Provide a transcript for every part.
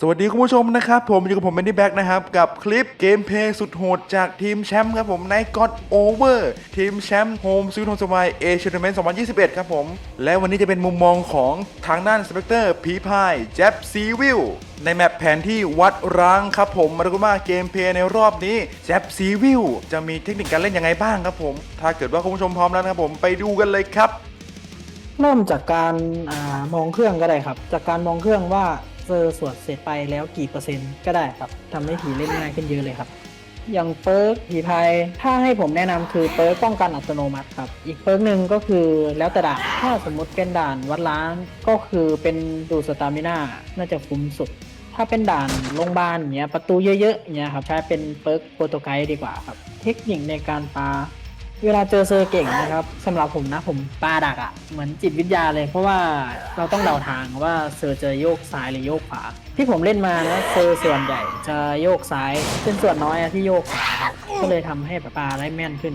สวัสดีคุณผู้ชมนะครับ ผมอยู่กับผมแมนดี้แบ็กนะครับ กับคลิปเกมเพลย์สุดโหดจากทีมแชมป์ครับผมใน God Over ทีมแชมป์โฮมซิวโนสมายเอเชียทัวร์นเมนต์2021 ครับผม และวันนี้จะเป็นมุมมองของทางด้านสเปกเตอร์ผีพายแจ็บซีวิลในแมปแผนที่วัดร้างครับผมมาดูกันว่าเกมเพลย์ในรอบนี้แจ็บซีวิลจะมีเทคนิคการเล่นยังไงบ้างครับผม ถ้าเกิดว่าคุณผู้ชมพร้อมแล้วนะครับผมไปดูกันเลยครับเริ่มจากการอามองเครื่องก็ได้ครับ จากการมองเครื่องว่า เจอสวดเสร็จไปแล้วกี่เปอร์เซ็นต์ก็ได้ครับทำให้ผีเล่นง่ายขึ้นเยอะเลยครับ อย่างเปิร์กผีพายถ้าให้ผมแนะนำคือเปิร์กป้องกันอัตโนมัติครับ อีกเปิร์กหนึ่งก็คือแล้วแต่ด่านถ้าสมมติเป็นด่านวัดล้างก็คือเป็นดูสตามิน่าน่าจะคุ้มสุด ถ้าเป็นด่านโรงพยาบาลเงี้ยประตูเยอะๆเงี้ยครับใช้เป็นเปิร์กโปรโตไกด์ดีกว่าครับ เทคนิคในการปา เวลาเจอเซอร์เก่งนะครับสำหรับผมนะผมปาดักอะ่ะเหมือนจิตวิทยาเลย เพราะว่าเราต้องเดาทางว่าเซอร์จะโยกซ้ายหรือโยกขวาที่ผมเล่นมานะเซอร์ส่วนใหญ่จะโยกซ้ายเป็นส่วนน้อยอะที่โยกขวาครับก็เลยทำให้ปลาได้แม่นขึ้น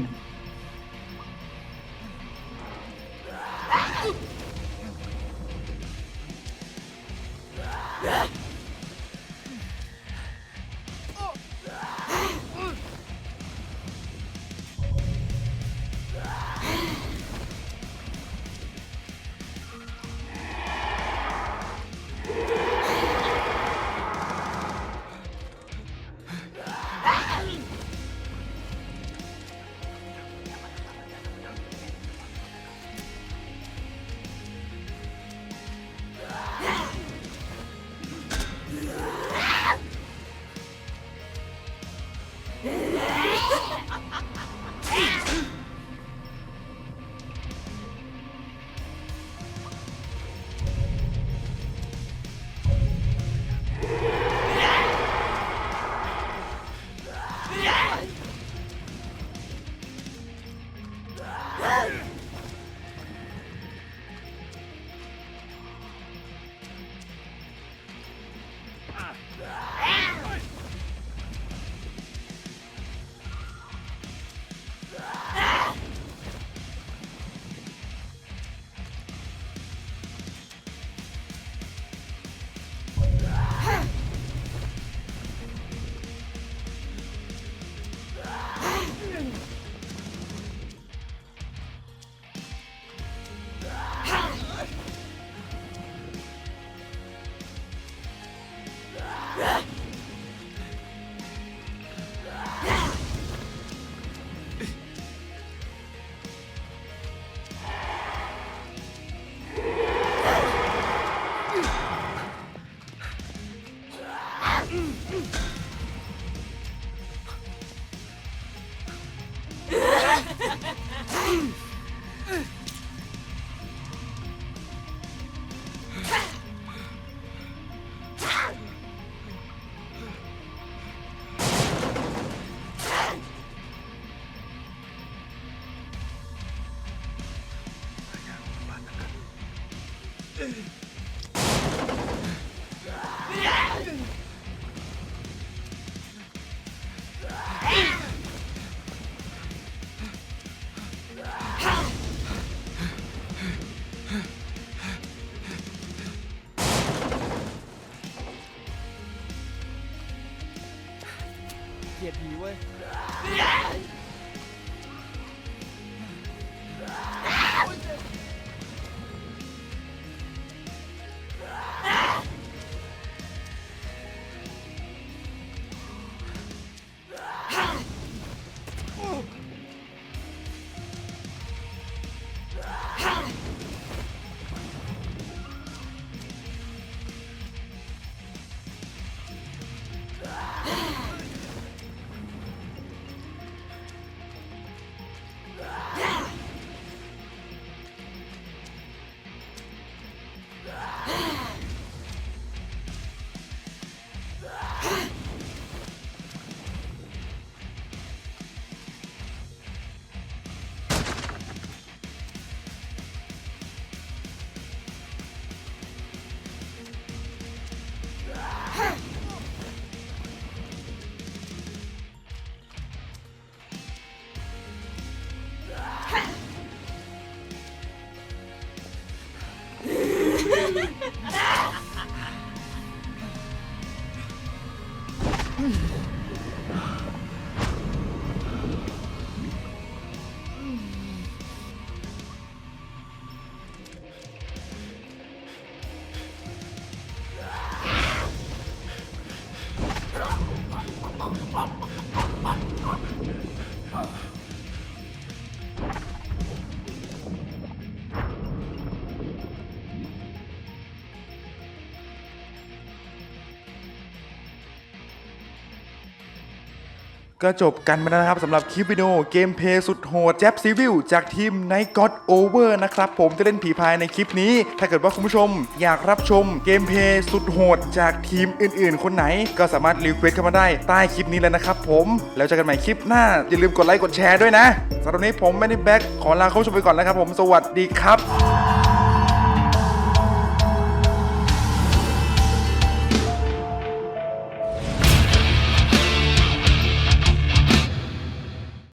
เกลียดผีเว้ย Oh. ก็จบกันไปแล้วนะครับสำหรับคลิปวิดีโอเกมเพย์สุดโหดแจ็บซีวิลจากทีม Night God Over นะครับ ผมจะเล่นผีพายในคลิปนี้ ถ้าเกิดว่าคุณผู้ชมอยากรับชมเกมเพย์สุดโหดจากทีมอื่นๆ คนไหน ก็สามารถรีเควสเข้ามาได้ใต้คลิปนี้เลยนะครับผมแล้วเจอกันใหม่คลิปหน้า อย่าลืมกดไลค์กดแชร์ด้วยนะสำหรับนี้ผมไม่ได้แบ็คขอลาเข้าชมไปก่อนแล้วครับผมสวัสดีครับ